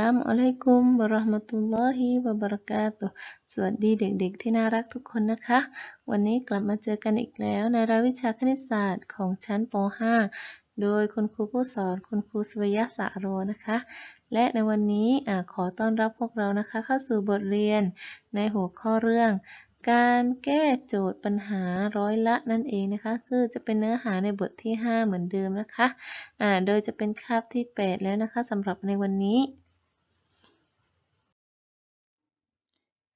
ลามอะลัยกุมวะราะห์มะตุลลอฮิวะบะเราะกาตุสวัสดีเด็กๆ ที่น่ารักทุกคนนะคะ วันนี้กลับมาเจอกันอีกแล้วในรายวิชาคณิตศาสตร์ของชั้นป .5 โดยคุณครูผู้สอนคุณครูสวยะสะโรนะคะ และในวันนี้อขอต้อนรับพวกเรานะคะ เข้าสู่บทเรียนในหัวข้อเรื่อง การแก้โจทย์ปัญหาร้อยละนั่นเองนะคะ คือจะเป็นเนื้อหาในบทที่ 5 เหมือนเดิมนะคะโดยจะเป็นคาบที่ 8 แล้วนะคะสำหรับในวันนี้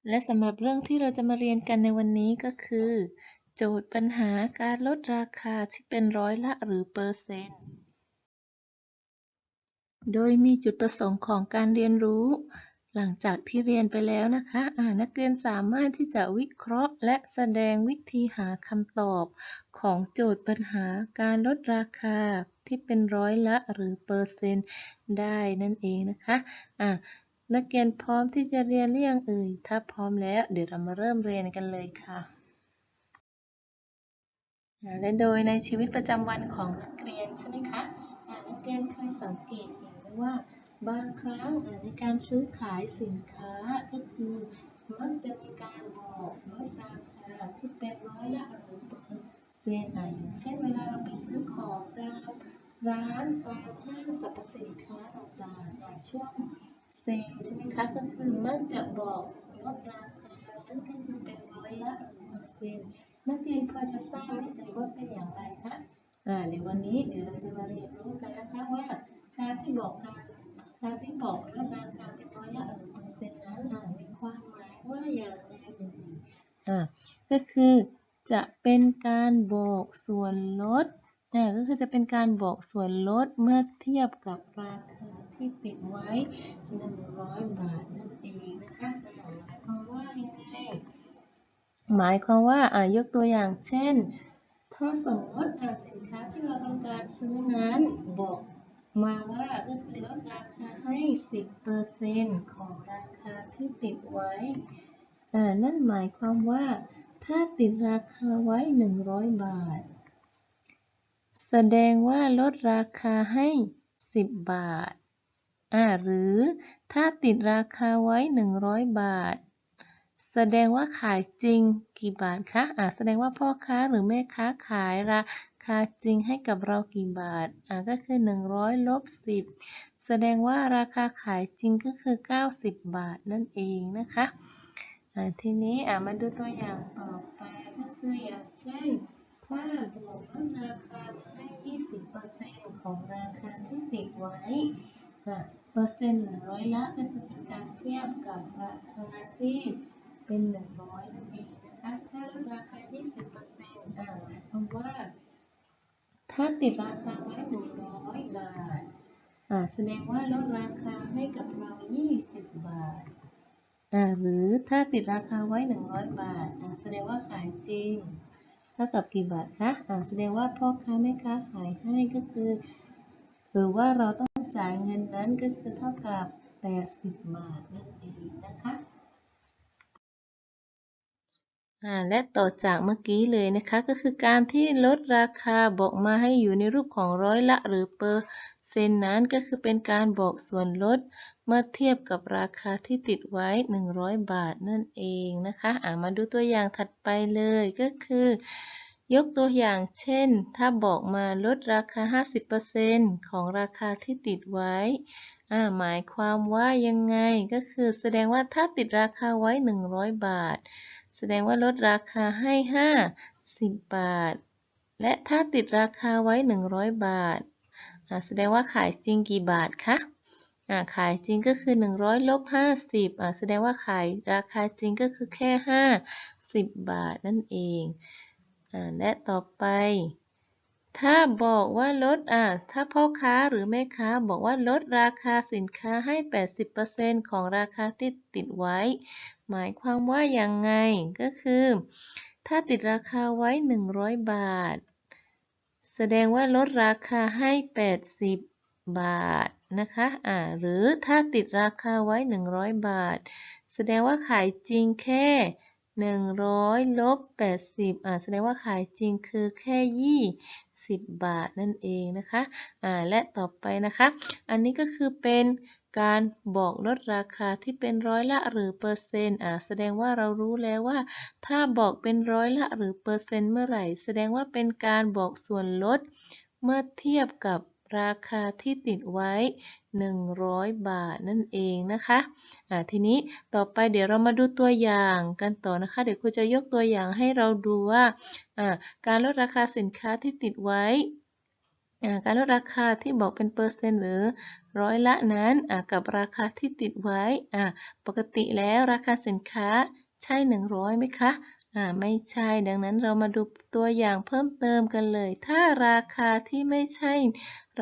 และสำหรับเรื่องที่เราจะมาเรียนกันในวันนี้ก็คือ โจทย์ปัญหาการลดราคาที่เป็นร้อยละหรือเปอร์เซ็นต์ โดยมีจุดประสงค์ของการเรียนรู้ หลังจากที่เรียนไปแล้วนะคะอ่านักเรียนสามารถที่จะวิเคราะห์ และแสดงวิธีหาคำตอบของโจทย์ปัญหาการลดราคาที่เป็นร้อยละหรือเปอร์เซ็นต์ได้นั่นเองนะคะอ่า นักเรียนพร้อมที่จะเรียนหรือยังเอ่ย ถ้าพร้อมแล้วเดี๋ยวเรามาเริ่มเรียนกันเลยค่ะ และโดยในชีวิตประจำวันของนักเรียนใช่ไหมคะนักเรียนเคยสังเกตเห็นว่าบางครั้งในการซื้อขายสินค้าก็คือมักจะมีการบอกลดราคาที่เป็นร้อยละหรือเปอร์เซ็นต์อย่างเช่นเวลาเราไปซื้อของตามร้านตามห้างสรรพสินค้าต่างๆอ่าช่วง ลล์ใช่ไหมคะก็คือมักจะบอกลดราคานั่นก็คือเป็นร้อยละหรือเปอร์เซ็นต์นักเรียนพอจะทราบไหมแต่ว่าเป็นอย่างไรคะอ่าเดี๋ยววันนี้เดี๋ยวเราจะมาเรียนรู้กันนะคะว่าการที่บอกการการที่บอกลดราคาเป็นร้อยละหรือเปอร์เซ็นต์นั้นอ่ามีความหมายว่าอย่างไรอ่าก็คือจะเป็นการบอกส่วนลดก็คือจะเป็นการบอกส่วนลดเมื่อเทียบกับราคา ที่ติดไว้ 100 บาทนั่นเองนะคะหมายความว่ายังไงหมายความว่าอ่ายกตัวอย่างเช่น ถ้าสมมติอ่าสินค้าที่เราต้องการซื้อนั้นบอกมาว่าก็คือลดราคาให้ 10%ของราคาที่ติดไว้อ่านั่นหมายความว่า ถ้าติดราคาไว้ 100 บาท แสดงว่าลดราคาให้ 10 บาท อ่าหรือถ้าติดราคาไว้ 100 บาท แสดงว่าขายจริงกี่บาทคะอ่าแสดงว่าพ่อค้าหรือแม่ค้าขายราคาจริงให้กับเรากี่บาทอ่าก็คือ 100ลบ10 แสดงว่าราคาขายจริงก็คือ 90 บาทนั่นเองนะคะอ่าทีนี้อ่ามาดูตัวอย่างต่อไปก็คืออย่างเช่นถ้าบอกลดราคาให้ 20%ของราคาที่ติดไว้ เปอร์เซ็นต์หรือร้อยละก็คือเป็นการเทียบกับราคาที่เป็นหนึ่งร้อยนั่นเองนะคะถ้าลดราคา20เปอร์เซ็นต์อ่าหมายความว่า ถ้าติดราคาไว้หนึ่งร้อยบาทอ่าแสดงว่าลดราคาให้กับเรา20บาทอ่าหรือถ้าติดราคาไว้100บาทอ่าแสดงว่าขายจริงเท่ากับกี่บาทคะอ่าแสดงว่าพ่อค้าแม่ค้าขายให้ก็คือ หรือว่าเราต้อง จ่ายเงินนั้นก็คือเท่ากับ 80 บาทนั่นเองนะคะอ่าและต่อจากเมื่อกี้เลยนะคะก็คือการที่ลดราคาบอกมาให้อยู่ในรูปของร้อยละหรือเปอร์เซ็นต์นั้นก็คือเป็นการบอกส่วนลดเมื่อเทียบกับราคาที่ติดไว้ 100 บาทนั่นเองนะคะอ่ามาดูตัวอย่างถัดไปเลยก็คือ ยกตัวอย่างเช่น ถ้าบอกมาลดราคา 50%ของราคาที่ติดไว้ หมายความว่ายังไง ก็คือแสดงว่าถ้าติดราคาไว้ 100 บาท แสดงว่าลดราคาให้ 50 บาท และถ้าติดราคาไว้ 100 บาทอ่าแสดงว่าขายจริงกี่บาทคะขายจริงก็คือ 100ลบ50แสดงว่าขายราคาจริงก็คือแค่ 50 บาทนั่นเอง และต่อไป ถ้าบอกว่าลดอ่าถ้าพ่อค้าหรือแม่ค้าบอกว่าลดราคาสินค้าให้ 80%ของราคาที่ติดไว้ หมายความว่าอยังไงก็คือ ถ้าติดราคาไว้ 100 บาท แสดงว่าลดราคาให้ 80 บาทนะคะอ่าหรือถ้าติดราคาไว้ 100 บาท แสดงว่าขายจริงแค่ 100ลบ80อ่าแสดงว่าขายจริงคือแค่20บาทนั่นเองนะคะอ่าและต่อไปนะคะ อันนี้ก็คือเป็นการบอกลดราคาที่เป็นร้อยละหรือเปอร์เซ็นต์อ่าแสดงว่าเรารู้แล้วว่า ถ้าบอกเป็นร้อยละหรือเปอร์เซ็นต์เมื่อไหร่ แสดงว่าเป็นการบอกส่วนลดเมื่อเทียบกับ ราคาที่ติดไว้ 100 บาทนั่นเองนะคะอ่าทีนี้ต่อไปเดี๋ยวเรามาดูตัวอย่างกันต่อนะคะ เดี๋ยวครูจะยกตัวอย่างให้เราดูว่าการลดราคาสินค้าที่ติดไว้การลดราคาที่บอกเป็นเปอร์เซ็นต์หรือร้อยละนั้นกับราคาที่ติดไว้ ปกติแล้วราคาสินค้าใช่ 100ไหมคะ อ่าไม่ใช่ดังนั้นเรามาดูตัวอย่างเพิ่มเติมกันเลย ถ้าราคาที่ไม่ใช่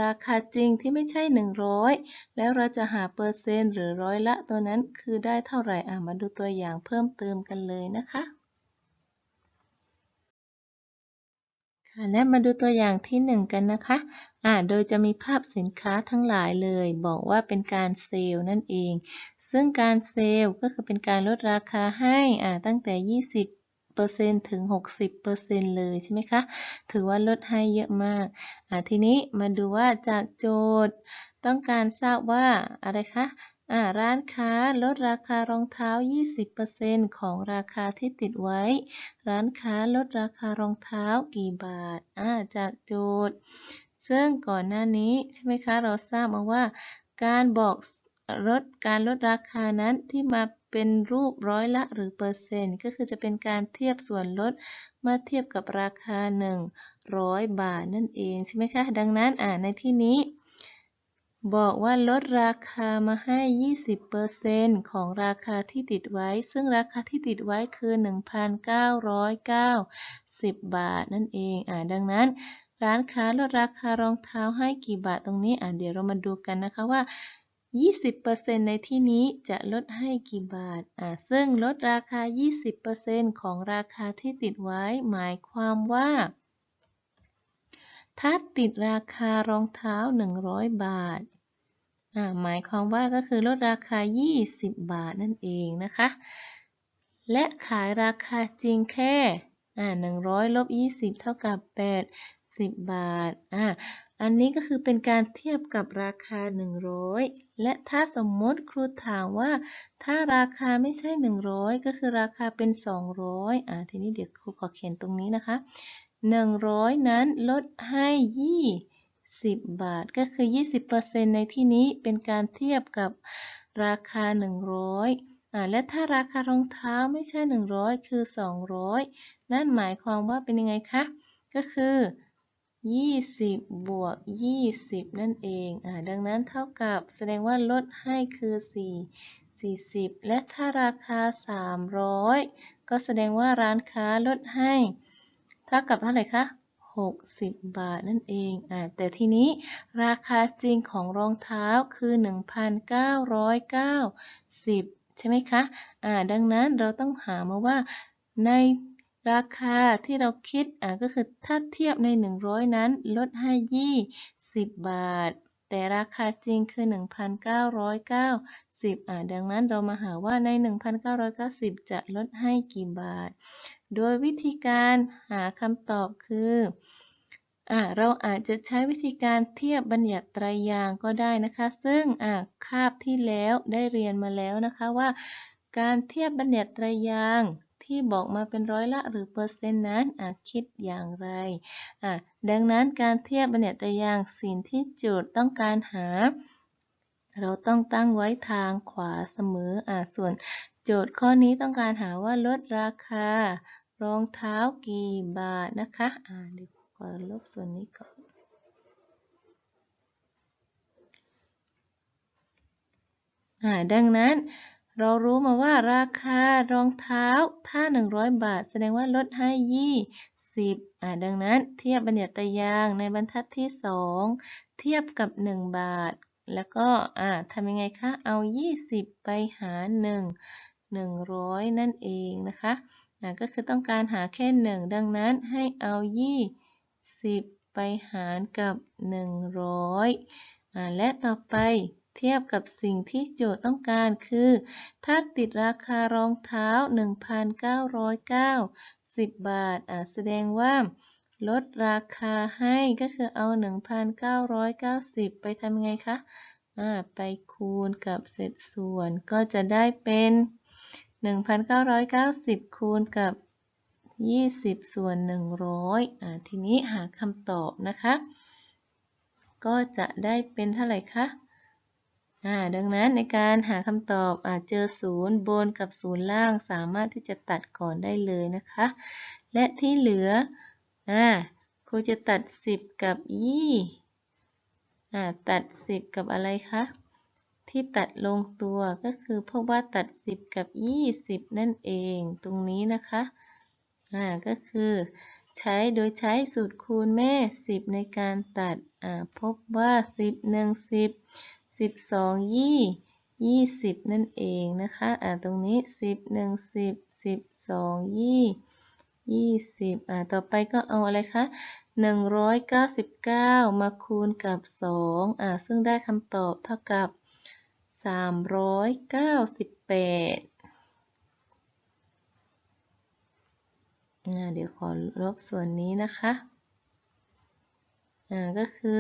ราคาจริงที่ไม่ใช่ 100 แล้วเราจะหาเปอร์เซ็นต์หรือร้อยละตัวนั้นคือได้เท่าไหร่อ่ามาดูตัวอย่างเพิ่มเติมกันเลยนะคะค่ะและมาดูตัวอย่างที่ 1 กันนะคะอ่าโดยจะมีภาพสินค้าทั้งหลายเลย บอกว่าเป็นการเซลล์นั่นเอง ซึ่งการเซลล์ก็คือเป็นการลดราคาให้อ่าตั้งแต่ 20 ถึง 60%เลยใช่ไหมคะ ถือว่าลดให้เยอะมากอ่าทีนี้มาดูว่าจากโจทย์ต้องการทราบว่าอะไรคะอ่าร้านค้าลดราคารองเท้า 20%ของราคาที่ติดไว้ ร้านค้าลดราคารองเท้ากี่บาทอ่าจากโจทย์ ซึ่งก่อนหน้านี้ใช่ไหมคะ เราทราบมาว่า การบอก ลดการลดราคานั้นที่มาเป็นรูปร้อยละหรือเปอร์เซ็นต์ก็คือจะเป็นการเทียบส่วนลดเมื่อเทียบกับราคา 100 บาทนั่นเองใช่ไหมคะ ดังนั้นอ่าในที่นี้ บอกว่าลดราคามาให้ 20%ของราคาที่ติดไว้ ซึ่งราคาที่ติดไว้คือ 1,990 บาทนั่นเองอ่าดังนั้นร้านค้าลดราคารองเท้าให้กี่บาทตรงนี้อ่าเดี๋ยวเรามาดูกันนะคะว่า 20%ในที่นี้จะลดให้กี่บาท อ่า ซึ่งลดราคา 20%ของราคาที่ติดไว้ หมายความว่า ถ้าติดราคารองเท้า 100 บาท อ่า หมายความว่าก็คือลดราคา 20 บาทนั่นเองนะคะ และขายราคาจริงแค่ อ่า 100ลบ20 เท่ากับ80บาท อ่า อันนี้ก็คือเป็นการเทียบกับราคา 100 และถ้าสมมติครูถามว่า ถ้าราคาไม่ใช่ 100 ก็คือราคาเป็น 200อ่าทีนี้เดี๋ยวครูขอเขียนตรงนี้นะคะ 100 นั้นลดให้20 บาท ก็คือ 20%ในที่นี้เป็นการเทียบกับราคา 100อ่าและถ้าราคารองเท้าไม่ใช่ 100 คือ 200 นั่นหมายความว่าเป็นยังไงคะ ก็คือ 20 บวก 20 นั่นเองอ่าดังนั้นเท่ากับแสดงว่าลดให้คือ 4 40 และถ้าราคา 300 ก็แสดงว่าร้านค้าลดให้ เท่ากับเท่าไหร่คะ 60 บาทนั่นเองอ่าแต่ทีนี้ราคาจริงของรองเท้าคือ 1,990 ใช่ไหมคะอ่าดังนั้นเราต้องหามาว่าใน ราคาที่เราคิดอ่าก็คือถ้าเทียบใน 100 นั้นลดให้20 บาท แต่ราคาจริงคือ 1,990อ่าดังนั้นเรามาหาว่าใน 1,990 จะลดให้กี่บาท โดยวิธีการหาคำตอบคืออ่าเราอาจจะใช้วิธีการเทียบบัญญัติไตรยางก็ได้นะคะ ซึ่งอ่าคาบที่แล้วได้เรียนมาแล้วนะคะว่า การเทียบบัญญัติไตรยาง ที่บอกมาเป็นร้อยละหรือเปอร์เซ็นต์นั้นคิดอย่างไร ดังนั้นการเทียบบัญญัติยางสิ่งที่โจทย์ต้องการหา เราต้องตั้งไว้ทางขวาเสมออส่วนโจทย์ข้อนี้ต้องการหาว่าลดราคารองเท้ากี่บาทนะคะะเดี๋ยวขอลบส่วนนี้ก่อนดังนั้น เรารู้มาว่าราคารองเท้าถ้า 100 บาท แสดงว่าลดให้20อ่าดังนั้นเทียบบัญญัติยางในบรรทัดที่ 2 เทียบกับ 1 บาท แล้วก็อ่าทำยังไงคะ เอา 20 ไปหาร1 100 นั่นเองนะคะอ่าก็คือต้องการหาแค่ 1 ดังนั้นให้เอา 20 ไปหารกับ 100อ่าและต่อไป เทียบกับสิ่งที่โจทย์ต้องการคือ ถ้าติดราคารองเท้า 1,990 บาทอ่แสดงว่าลดราคาให้ก็คือเอา 1,990 ไปทำยังไงคะไปอ่าไปคูณกับเศษส่วนก็จะได้เป็น 1,990 คูณกับ 20 ส่วน 100อ่าทีนี้หาคำตอบนะคะ ก็จะได้เป็นเท่าไหร่คะ อ่าดังนั้นในการหาคำตอบอาจเจอศูนย์บนกับศูนย์ล่างสามารถที่จะตัดก่อนได้เลยนะคะ และที่เหลืออ่าครูจะตัด 10 กับยี่อ่าตัด 10 กับอะไรคะที่ตัดลงตัวก็คือพบว่าตัด 10 กับ 20 นั่นเองตรงนี้นะคะอ่าก็คือใช้โดยใช้สูตรคูณแม่ 10 ในการตัดอ่าพบว่า 10 1 10 12ยี่20นั่นเองนะคะ อ่า ตรงนี้10 1 10 12ยี่20อ่า ต่อไปก็เอาอะไรคะ199มาคูณกับ2อ่า ซึ่งได้คำตอบเท่ากับ398อ่าเดี๋ยวขอลบส่วนนี้นะคะ อ่า ก็คือ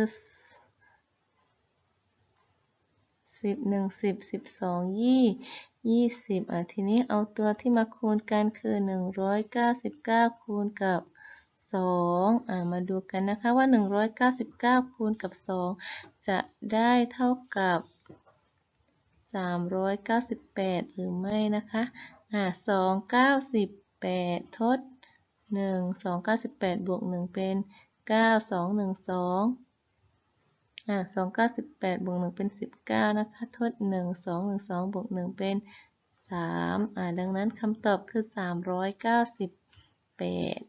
สิบหนึ่งสิบสิบสองยี่ยี่สิบอะทีนี้เอาตัวที่มาคูณกันคือหนึ่งร้อยเก้าสิบเก้าคูณกับสองอะมาดูกันนะคะว่าหนึ่งร้อยเก้าสิบเก้าคูณกับสองจะได้เท่ากับสามร้อยเก้าสิบแปดหรือไม่นะคะอะสองเก้าสิบแปดทดหนึ่งสองเก้าสิบแปดบวกหนึ่งเป็นเก้าสองหนึ่งสอง อ่าสองเก้าสิบแปดบวกหนึ่งเป็นสิบเก้านะคะทดหนึ่งสองหนึ่งสองบวกหนึ่งเป็นสามอ่าดังนั้นคำตอบคือสามร้อยเก้าสิบแปด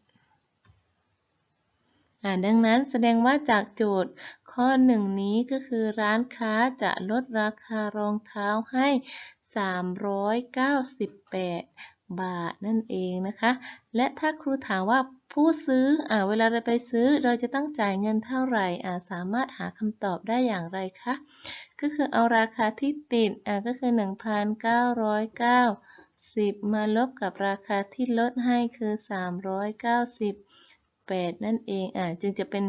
อ่าดังนั้นแสดงว่าจากโจทย์ข้อหนึ่งนี้ก็คือร้านค้าจะลดราคารองเท้าให้ 398 บาทนั่นเองนะคะ และถ้าครูถามว่าผู้ซื้ออเวลาเราไปซื้อเราจะต้องจ่ายเงินเท่าไหร่สามารถหาคำตอบได้อย่างไรคะ ก็คือเอาราคาที่ติดอ่าก็คือ 1,990 มาลบกับราคาที่ลดให้คือ 398 นั่นเองอจึงจะเป็น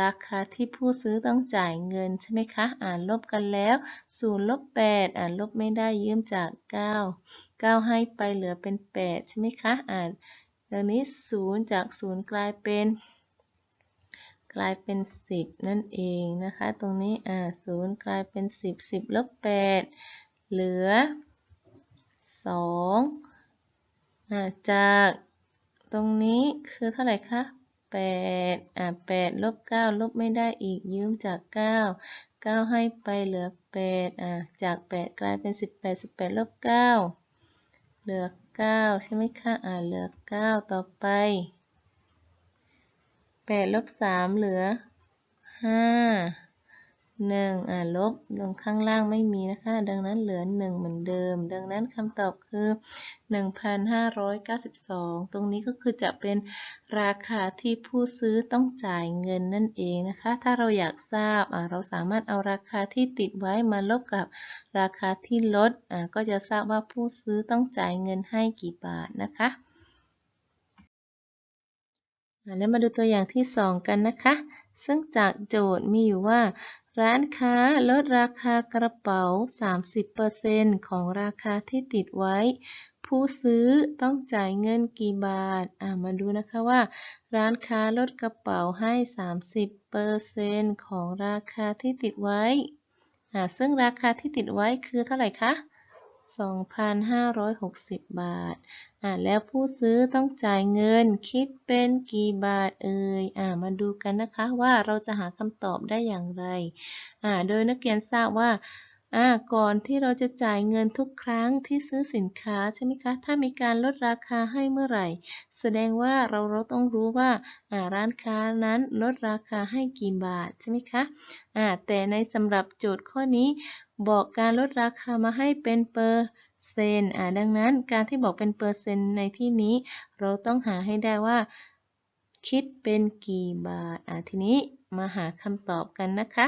ราคาที่ผู้ซื้อต้องจ่ายเงินใช่ไหมคะ อ่านลบกันแล้ว0ลบ8อ่านลบไม่ได้ยืมจาก 9 9 ให้ไปเหลือเป็น 8 ใช่ไหมคะ อ่านดังนี้ 0 จาก 0 กลายเป็น กลายเป็น 10 นั่นเองนะคะ ตรงนี้ อ่า0กลายเป็น 10 10ลบ8เหลือ 2 อ่าจากตรงนี้คือเท่าไหร่คะ แปดอะแปดลบเก้าลบไม่ได้อีกยืมจากเก้าเก้าให้ไปเหลือแปดอะจากแปดกลายเป็นสิบแปดสิบแปดลบเก้าเหลือเก้าใช่ไหมคะอะเหลือเก้าต่อไปแปดลบสามเหลือห้า 1อ่าลบลงข้างล่างไม่มีนะคะ ดังนั้นเหลือ 1 เหมือนเดิม ดังนั้นคำตอบคือ 1,592 ตรงนี้ก็คือจะเป็นราคาที่ผู้ซื้อต้องจ่ายเงินนั่นเองนะคะ ถ้าเราอยากทราบเราสามารถเอาราคาที่ติดไว้มาลบกับราคาที่ลดอ่าก็จะทราบว่าผู้ซื้อต้องจ่ายเงินให้กี่บาทนะคะแล้วมาดูตัวอย่างที่ 2 กันนะคะ ซึ่งจากโจทย์มีอยู่ว่า ร้านค้าลดราคากระเป๋า 30%ของราคาที่ติดไว้ ผู้ซื้อต้องจ่ายเงินกี่บาทามาดูนะคะว่า ร้านค้าลดกระเป๋าให้ 30%ของราคาที่ติดไว้ซึ่งราคาที่ติดไว้คือเท่าไหร่คะ 2,560 บาท อ่าแล้วผู้ซื้อต้องจ่ายเงินคิดเป็นกี่บาทเอ่ย อ่ามาดูกันนะคะว่าเราจะหาคำตอบได้อย่างไร อ่าโดยนักเรียนทราบว่าอ่าก่อนที่เราจะจ่ายเงินทุกครั้งที่ซื้อสินค้าใช่ไหมคะ ถ้ามีการลดราคาให้เมื่อไหร่ แสดงว่าเราเราต้องรู้ว่าอ่าร้านค้านั้นลดราคาให้กี่บาทใช่ไหมคะอ่าแต่ในสำหรับโจทย์ข้อนี้ บอกการลดราคามาให้เป็นเปอร์เซ็นต์อ่าดังนั้นการที่บอกเป็นเปอร์เซ็นต์ในที่นี้ เราต้องหาให้ได้ว่า คิดเป็นกี่บาทอ่าทีนี้มาหาคำตอบกันนะคะ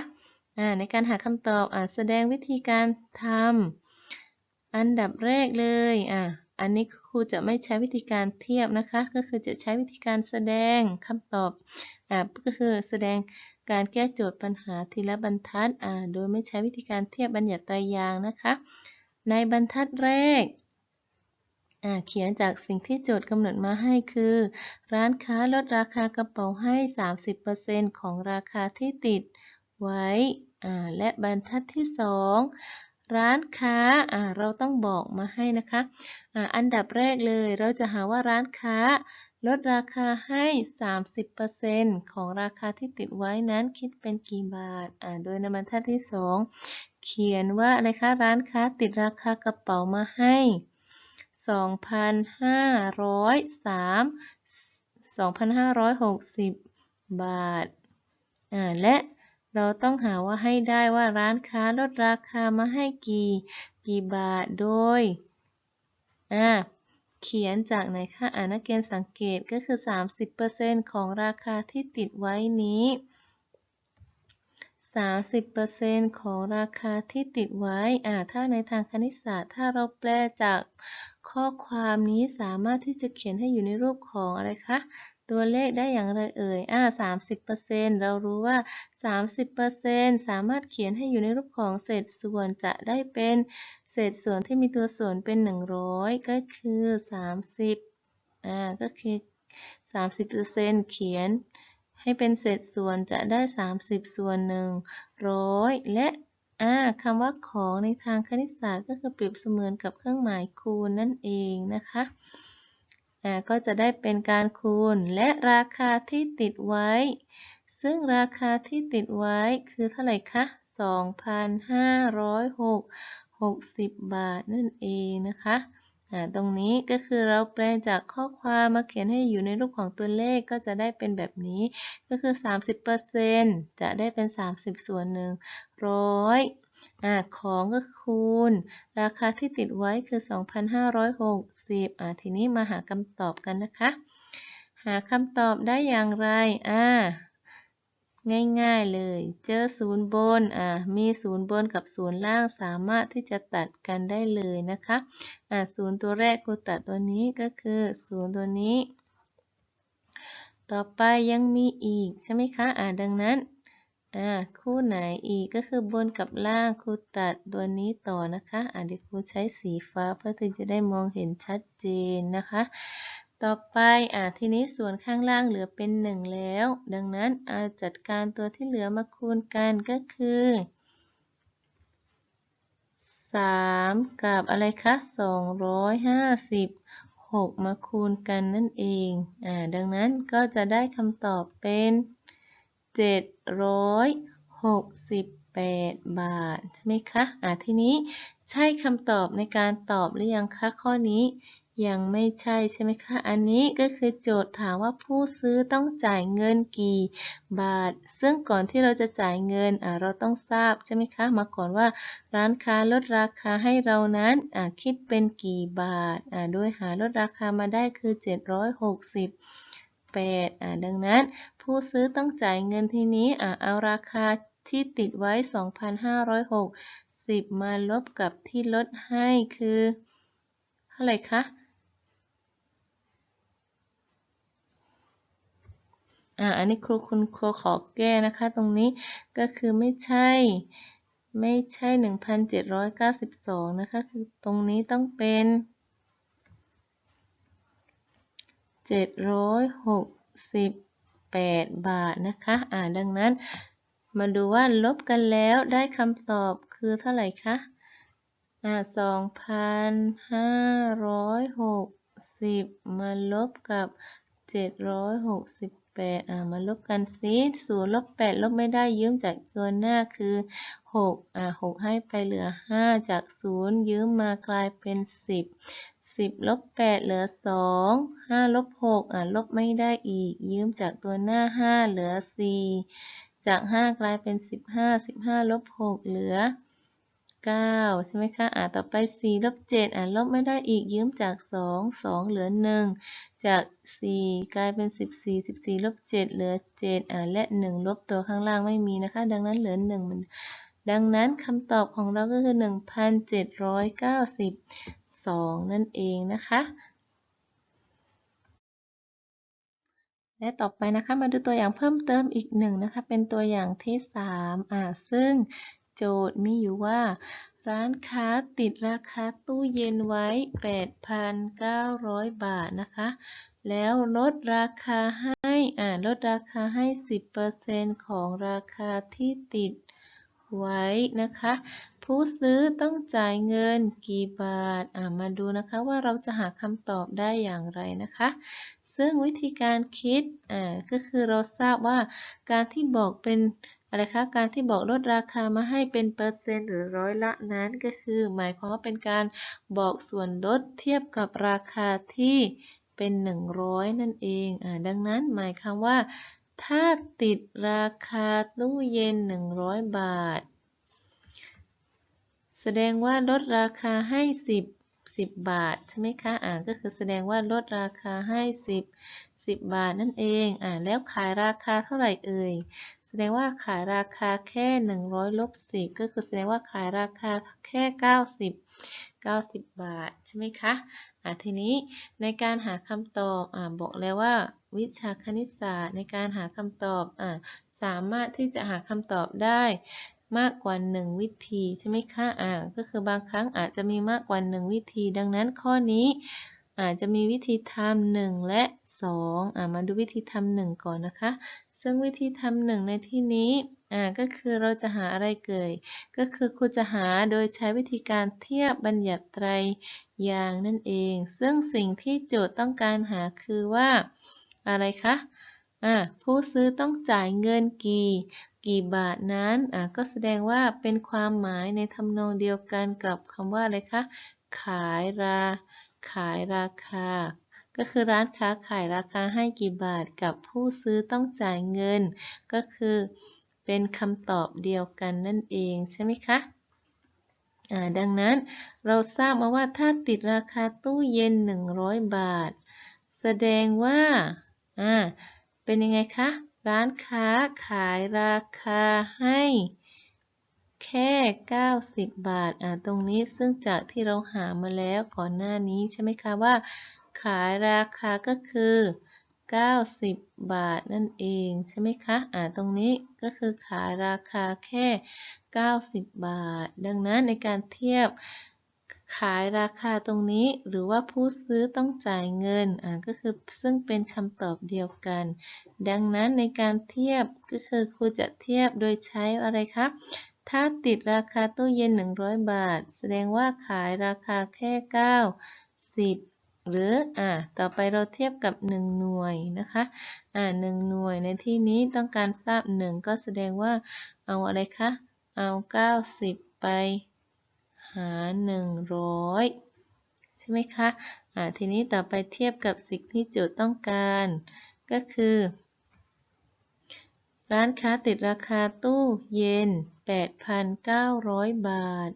อ่าในการหาคำตอบอ่าแสดงวิธีการทำอันดับแรกเลยอ่าอันนี้ครูจะไม่ใช้วิธีการเทียบนะคะ ก็คือจะใช้วิธีการแสดงคำตอบอ่าก็คือแสดง การแก้โจทย์ปัญหาทีละบรรทัดอ่าโดยไม่ใช้วิธีการเทียบบัญญัติตายางนะคะ ในบรรทัดแรกเขียนจากสิ่งที่โจทย์กำหนดมาให้คือ ร้านค้าลดราคากระเป๋าให้ 30%ของราคาที่ติดไว้และบรรทัดที่ 2 ร้านค้าอ่าเราต้องบอกมาให้นะคะอ่าอันดับแรกเลยเราจะหาว่าร้านค้า ลดราคาให้ 30%ของราคาที่ติดไว้นั้นคิดเป็นกี่บาทอ่าโดยในบรรทัดที่ 2 เขียนว่าอะไรคะร้านค้าติดราคากระเป๋ามาให้ 2,503 2,560 บาทอ่าและ เราต้องหาว่าให้ได้ว่าร้านค้าลดราคามาให้กี่กี่บาทโดยอ่าเขียนจากไหนคะอ่านักเรียนสังเกตก็คือ 30%ของราคาที่ติดไว้นี้ 30%ของราคาที่ติดไว้อ่าถ้าในทางคณิตศาสตร์ ถ้าเราแปลจากข้อความนี้สามารถที่จะเขียนให้อยู่ในรูปของอะไรคะ ตัวเลขได้อย่างไรเอ่ย อ่า30%เรารู้ว่า30%สามารถเขียนให้อยู่ในรูปของเศษส่วนจะได้เป็นเศษส่วนที่มีตัวส่วนเป็น100ก็คือ30อ่า ก็คือ30%เขียนให้เป็นเศษส่วนจะได้30ส่วน100และอ่าคำว่าของในทางคณิตศาสตร์ก็คือเปรียบเสมือนกับเครื่องหมายคูณนั่นเองนะคะ ก็จะได้เป็นการคูณ และราคาที่ติดไว้ ซึ่งราคาที่ติดไว้คือเท่าไหร่คะ2,560 บาทนั่นเองนะคะ ตรงนี้ก็คือเราแปลจากข้อความมาเขียนให้อยู่ในรูปของตัวเลขก็จะได้เป็นแบบนี้ ก็คือ 30%จะได้เป็น 30 ส่วนหนึ่งร้อยอ่าของก็คูณ ราคาที่ติดไว้คือ 2,560อ่าทีนี้มาหาคำตอบกันนะคะ หาคำตอบได้อย่างไรอ่า ง่ายๆเลย เจอศูนย์บน อ่า มีศูนย์บนกับศูนย์ล่างสามารถที่จะตัดกันได้เลยนะคะ อ่าศูนย์ตัวแรกครูตัดตัวนี้ก็คือศูนย์ตัวนี้ ต่อไปยังมีอีกใช่ไหมคะ อ่าดังนั้น อ่า คู่ไหนอีกก็คือบนกับล่างครูตัดตัวนี้ต่อนะคะ อ่าเดี๋ยวครูใช้สีฟ้าเพื่อที่จะได้มองเห็นชัดเจนนะคะ ต่อไปอ่าทีนี้ส่วนข้างล่างเหลือเป็น 1 แล้ว ดังนั้นอาจัดการตัวที่เหลือมาคูณกันก็คือ 3 กับอะไรคะ256มาคูณกันนั่นเองอ่าดังนั้นก็จะได้คำตอบเป็น 768 บาท ใช่ไหมคะอ่าทีนี้ใช่คำตอบในการตอบหรือยังคะข้อนี้ ยังไม่ใช่ใช่ไหมคะ อันนี้ก็คือโจทย์ถามว่าผู้ซื้อต้องจ่ายเงินกี่บาท ซึ่งก่อนที่เราจะจ่ายเงินเราต้องทราบใช่ไหมคะ มาก่อนว่าร้านค้าลดราคาให้เรานั้นคิดเป็นกี่บาทโดยหาลดราคามาได้คือ 760 8อ่าดังนั้น ผู้ซื้อต้องจ่ายเงินทีนี้เอาราคาที่ติดไว้ 2,560 มาลบกับที่ลดให้คือเท่าไหร่คะ อ่าอันนี้ครูคุณครูขอแก้นะคะ ตรงนี้ก็คือไม่ใช่ ไม่ใช่ 1,792 นะคะ คือตรงนี้ต้องเป็น 768 บาทนะคะ อ่าดังนั้นมาดูว่าลบกันแล้วได้คำตอบคือเท่าไหร่คะ อ่า2,560มาลบกับ760 8อ่ามาลบกันซิศูนย์ลบ8ลบไม่ได้ยืมจากตัวหน้าคือ6อ่า6ให้ไปเหลือ5จาก0ยืมมากลายเป็น10 10ลบ8เหลือ2 5ลบ6อ่าลบไม่ได้อีก ยืมจากตัวหน้า5เหลือ4จาก5กลายเป็น15 15ลบ6เหลือ 9 ใช่ไหมคะ อ่า ต่อไป 4 ลบ 7 อ่าลบไม่ได้อีกยืมจาก 2 2 เหลือ 1 จาก 4 กลายเป็น 14 14 ลบ 7 เหลือ 7 อ่าและ 1 ลบตัวข้างล่างไม่มีนะคะ ดังนั้นเหลือ 1 มัน ดังนั้นคำตอบของเราก็คือ 1,792 นั่นเองนะคะ และต่อไปนะคะ มาดูตัวอย่างเพิ่มเติมอีกหนึ่งนะคะ เป็นตัวอย่างที่ 3 อ่า ซึ่ง โจทย์มีอยู่ว่า ร้านค้าติดราคาตู้เย็นไว้ 8,900 บาทนะคะ แล้วลดราคาให้อ่าลดราคาให้ 10%ของราคาที่ติดไว้นะคะ ผู้ซื้อต้องจ่ายเงินกี่บาทอ่ามาดูนะคะว่าเราจะหาคำตอบได้อย่างไรนะคะ ซึ่งวิธีการคิดอ่าก็คือเราทราบว่าการที่บอกเป็นอะไรคะ การที่บอกลดราคามาให้เป็นเปอร์เซ็นต์หรือร้อยละนั้นก็คือ หมายความว่าเป็นการบอกส่วนลดเทียบกับราคาที่เป็น 100 นั่นเองอ่าดังนั้นหมายความว่า ถ้าติดราคาตู้เย็น 100 บาท แสดงว่าลดราคาให้ 10 10 บาท ใช่ไหมคะ อ่า ก็คือแสดงว่าลดราคาให้ 10 10 บาทนั่นเอง อ่า แล้วขายราคาเท่าไหร่เอ่ย แสดงว่าขายราคาแค่ 100ลบ10 ก็คือแสดงว่าขายราคาแค่ 90 90 บาท ใช่ไหมคะอ่าทีนี้ในการหาคำตอบอ่าบอกแล้วว่า วิชาคณิตศาสตร์ในการหาคำตอบอ่าสามารถที่จะหาคำตอบได้มากกว่า 1 วิธีใช่ไหมคะอ่าก็คือบางครั้งอาจจะมีมากกว่า 1 วิธี ดังนั้นข้อนี้อาจจะมีวิธีทำหนึ่งและ 2อ่ามาดูวิธีทำหนึ่งก่อนนะคะ ซึ่งวิธีทำหนึ่งในที่นี้อ่าก็คือเราจะหาอะไรเกิดก็คือครูจะหาโดยใช้วิธีการเทียบบัญญัติไตรยางนั่นเอง ซึ่งสิ่งที่โจทย์ต้องการหาคือว่าอะไรคะอ่าผู้ซื้อต้องจ่ายเงินกี่กี่บาทนั้นอ่าก็แสดงว่าเป็นความหมายในทำนองเดียวกันกับคำว่าอะไรคะ ขายรา ขายราคา ก็คือร้านค้าขายราคาให้กี่บาทกับผู้ซื้อต้องจ่ายเงิน ก็คือเป็นคำตอบเดียวกันนั่นเองใช่ไหมคะดังนั้นเราทราบมาว่าถ้าติดราคาตู้เย็น 100 บาท แสดงว่าอ่าเป็นยังไงคะ ร้านค้าขายราคาให้แค่ 90 บาท อ่า ตรงนี้ซึ่งจากที่เราหามาแล้วก่อนหน้านี้ใช่ไหมคะว่า ขายราคาก็คือ 90 บาทนั่นเองใช่ไหมคะ อ่า ตรงนี้ก็คือขายราคาแค่ 90 บาท ดังนั้นในการเทียบขายราคาตรงนี้หรือว่าผู้ซื้อต้องจ่ายเงิน อ่า ก็คือซึ่งเป็นคำตอบเดียวกัน ดังนั้นในการเทียบก็คือครูจะเทียบโดยใช้อะไรครับถ้าติดราคาตู้เย็น 100 บาท แสดงว่าขายราคาแค่90 หรืออ่าต่อไปเราเทียบกับ 1 หน่วยนะคะอ่า1หน่วยในที่นี้ต้องการทราบ 1 ก็แสดงว่าเอาอะไรคะเอา 90 ไปหาร100 ใช่ไหมคะอ่าทีนี้ต่อไปเทียบกับสิ่งที่โจทย์ต้องการ ก็คือ ร้านค้าติดราคาตู้เย็น 8,900 บาท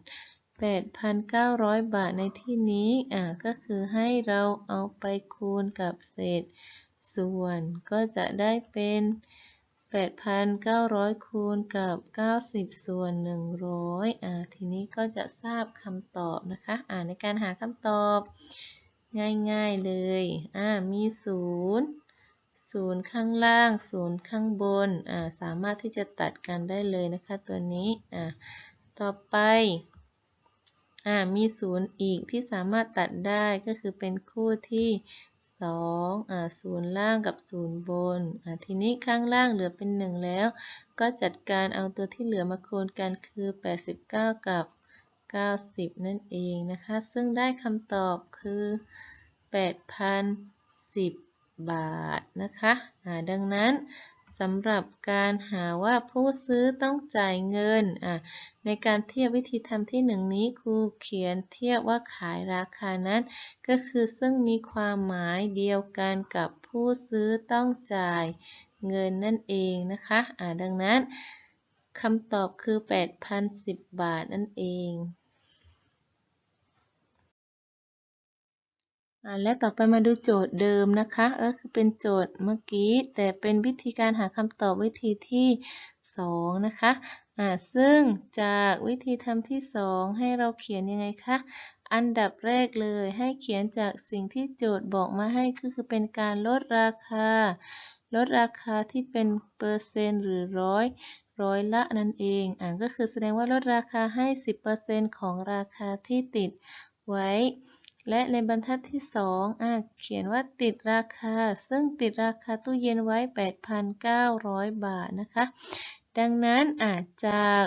8,900 บาทในที่นี้ อ่า ก็คือให้เราเอาไปคูณกับเศษ ส่วน ก็จะได้เป็น 8,900 คูณกับ 90 ส่วน 100 อ่า ทีนี้ก็จะทราบคำตอบนะคะ อ่า ในการหาคำตอบ ง่ายๆเลย อ่า มีศูนย์ศูนย์ข้างล่างศูนย์ข้างบน อ่า สามารถที่จะตัดกันได้เลยนะคะตัวนี้ อ่า ต่อไป อ่ามีศูนย์อีกที่สามารถตัดได้ก็คือเป็นคู่ที่สองอ่าศูนย์ล่างกับศูนย์บนอ่าทีนี้ข้างล่างเหลือเป็นหนึ่งแล้ว ก็จัดการเอาตัวที่เหลือมาคูณกันคือ 89 กับ 90 นั่นเองนะคะ ซึ่งได้คำตอบคือ 8,010 บาทนะคะอ่าดังนั้น สำหรับการหาว่าผู้ซื้อต้องจ่ายเงิน ในการเทียบวิธีทำที่หนึ่งนี้ครูเขียนเทียบว่าขายราคานั้น ก็คือซึ่งมีความหมายเดียวกันกับผู้ซื้อต้องจ่ายเงินนั่นเองนะคะอ่าดังนั้นคำตอบคือ 8,010 บาทนั่นเองอ่า และต่อไปมาดูโจทย์เดิมนะคะก็คือเป็นโจทย์เมื่อกี้ แต่เป็นวิธีการหาคำตอบวิธีที่ 2 นะคะอ่าซึ่งจากวิธีทำที่ 2 ให้เราเขียนยังไงคะอันดับแรกเลยให้เขียนจากสิ่งที่โจทย์บอกมาให้ก็คือเป็นการลดราคา ลดราคาที่เป็นเปอร์เซ็นต์หรือร้อยร้อยละนั่นเองอ่าก็คือแสดงว่าลดราคาให้ 10%ของราคาที่ติดไว้ และในบรรทัดที่2อ่าเขียนว่าติดราคา ซึ่งติดราคาตู้เย็นไว้ 8,900 บาทนะคะ ดังนั้นอาจจาก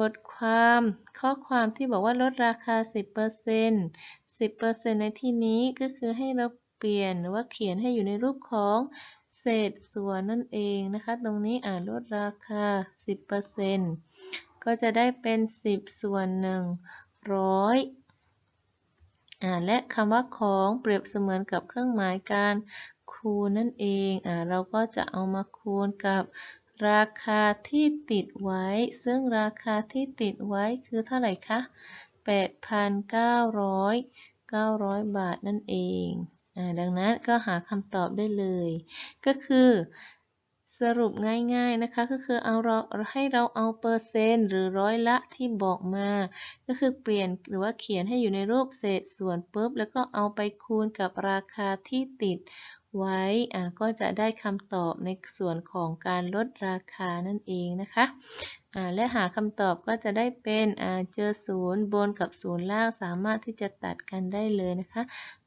บทความข้อความที่บอกว่าลดราคา 10% 10%ในที่นี้ก็คือให้เราเปลี่ยนหรือว่าเขียนให้อยู่ในรูปของเศษส่วนนั่นเองนะคะ ตรงนี้อ่านลดราคา 10%ก็จะได้เป็น 10 ส่วน 100อ่า และคำว่าของเปรียบเสมือนกับเครื่องหมายการคูณนั่นเองอเราก็จะเอามาคูณกับราคาที่ติดไว้ ซึ่งราคาที่ติดไว้คือเท่าไหร่คะ 8,900 900 บาทนั่นเองอดังนั้นก็หาคำตอบได้เลย ก็คือ สรุปง่ายๆนะคะก็คือเอาเราให้เราเอาเปอร์เซ็นต์หรือร้อยละที่บอกมา ก็คือเปลี่ยนหรือว่าเขียนให้อยู่ในรูปเศษส่วนปุ๊บ แล้วก็เอาไปคูณกับราคาที่ติดไว้อ่าก็จะได้คำตอบในส่วนของการลดราคานั่นเองนะคะอ่าและหาคำตอบก็จะได้เป็นอ่าเจอศูนย์บนกับศูนย์ล่างสามารถที่จะตัดกันได้เลยนะคะ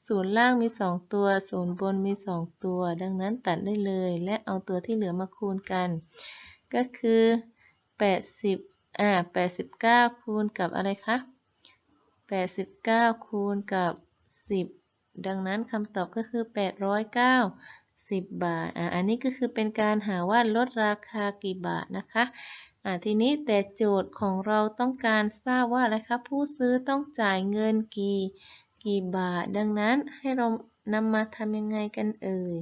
ศูนย์ล่างมี 2 ตัว ศูนย์บนมี 2 ตัว ดังนั้นตัดได้เลย และเอาตัวที่เหลือมาคูณกัน ก็คือ 80 อ่า 89 คูณกับอะไรคะ 89 คูณกับ 10 ดังนั้นคำตอบก็คือ890บาท อ่า อันนี้ก็คือเป็นการหาว่าลดราคากี่บาทนะคะอ่าทีนี้แต่โจทย์ของเราต้องการทราบว่าอะไรคะผู้ซื้อต้องจ่ายเงินกี่ กี่บาท ดังนั้นให้เรานำมาทำยังไงกันเอ่ย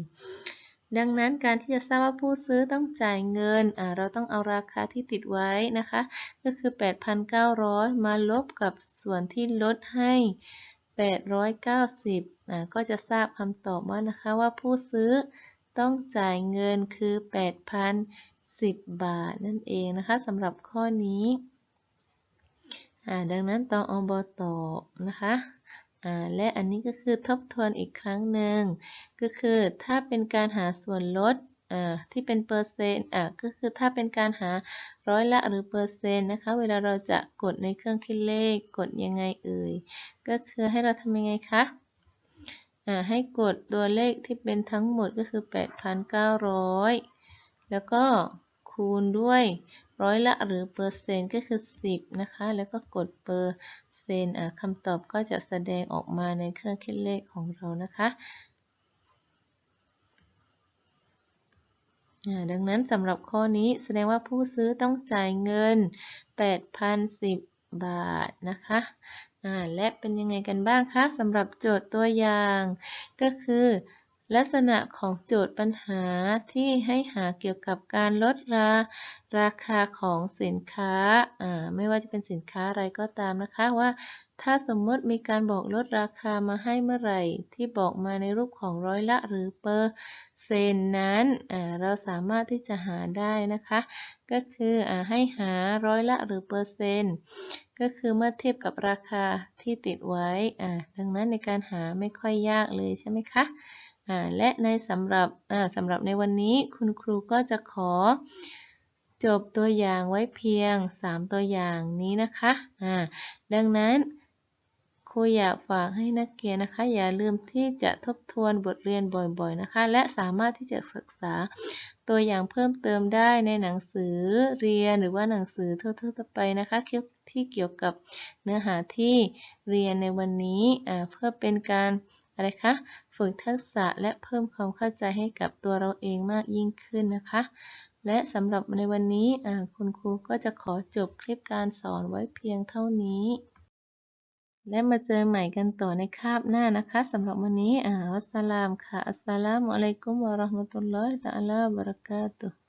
ดังนั้นการที่จะทราบว่าผู้ซื้อต้องจ่ายเงิน เราต้องเอาราคาที่ติดไว้นะคะ ก็คือ 8,900 มาลบกับส่วนที่ลดให้ 890อ่าก็จะทราบคำตอบว่านะคะว่าผู้ซื้อต้องจ่ายเงินคือ 8,010 บาทนั่นเองนะคะสำหรับข้อนี้ดังนั้นต้องเอาบอตอบนะคะ และอันนี้ก็คือทบทวนอีกครั้งหนึ่งก็คือถ้าเป็นการหาส่วนลดที่เป็นเปอร์เซ็นต์ก็คือถ้าเป็นการหาร้อยละหรือเปอร์เซ็นต์นะคะ เวลาเราจะกดในเครื่องคิดเลขกดยังไงเอ่ย ก็คือให้เราทำยังไงคะให้กดตัวเลขที่เป็นทั้งหมดก็คือ 8,900 แล้วก็คูณด้วยร้อยละหรือเปอร์เซ็นต์ก็คือ 10 นะคะ แล้วก็กดเปอร์ เซนคำตอบก็จะแสดงออกมาในเครื่องคิดเลขของเรานะคะดังนั้นสำหรับข้อนี้แสดงว่าผู้ซื้อต้องจ่ายเงิน 8,010 บาทนะคะและเป็นยังไงกันบ้างคะสำหรับโจทย์ตัวอย่างก็คือ ลักษณะของโจทย์ปัญหาที่ให้หาเกี่ยวกับการลดราราคาของสินค้า ไม่ว่าจะเป็นสินค้าอะไรก็ตามนะคะว่า ถ้าสมมติมีการบอกลดราคามาให้เมื่อไหร่ ที่บอกมาในรูปของร้อยละหรือเปอร์เซ็นต์นั้นเราสามารถที่จะหาได้นะคะ ก็คืออให้หาร้อยละหรือเปอร์เซ็นต์ก็คือเมื่อเทียบกับราคาที่ติดไว้ดังนั้นในการหาไม่ค่อยยากเลยใช่ไหมคะ และในสำหรับสำหรับในวันนี้คุณครูก็จะขอจบตัวอย่างไว้เพียง 3 ตัวอย่างนี้นะคะดังนั้นครูอยากฝากให้นักเรียนนะคะ อย่าลืมที่จะทบทวนบทเรียนบ่อยๆนะคะ และสามารถที่จะศึกษาตัวอย่างเพิ่มเติมได้ในหนังสือเรียนหรือว่าหนังสือทั่วๆไปนะคะที่เกี่ยวกับเนื้อหาที่เรียนในวันนี้เพื่อเป็นการอะไรคะ ฝึกทักษะและเพิ่มความเข้าใจให้กับตัวเราเองมากยิ่งขึ้นนะคะ และสำหรับในวันนี้คุณครูก็จะขอจบคลิปการสอนไว้เพียงเท่านี้ และมาเจอใหม่กันต่อในคาบหน้านะคะสำหรับวันนี้อัสสลามค่ะอัสสลามุอะลัยกุมวะราะห์มะตุลลอฮิตะอาลาบะเราะกาตุฮ์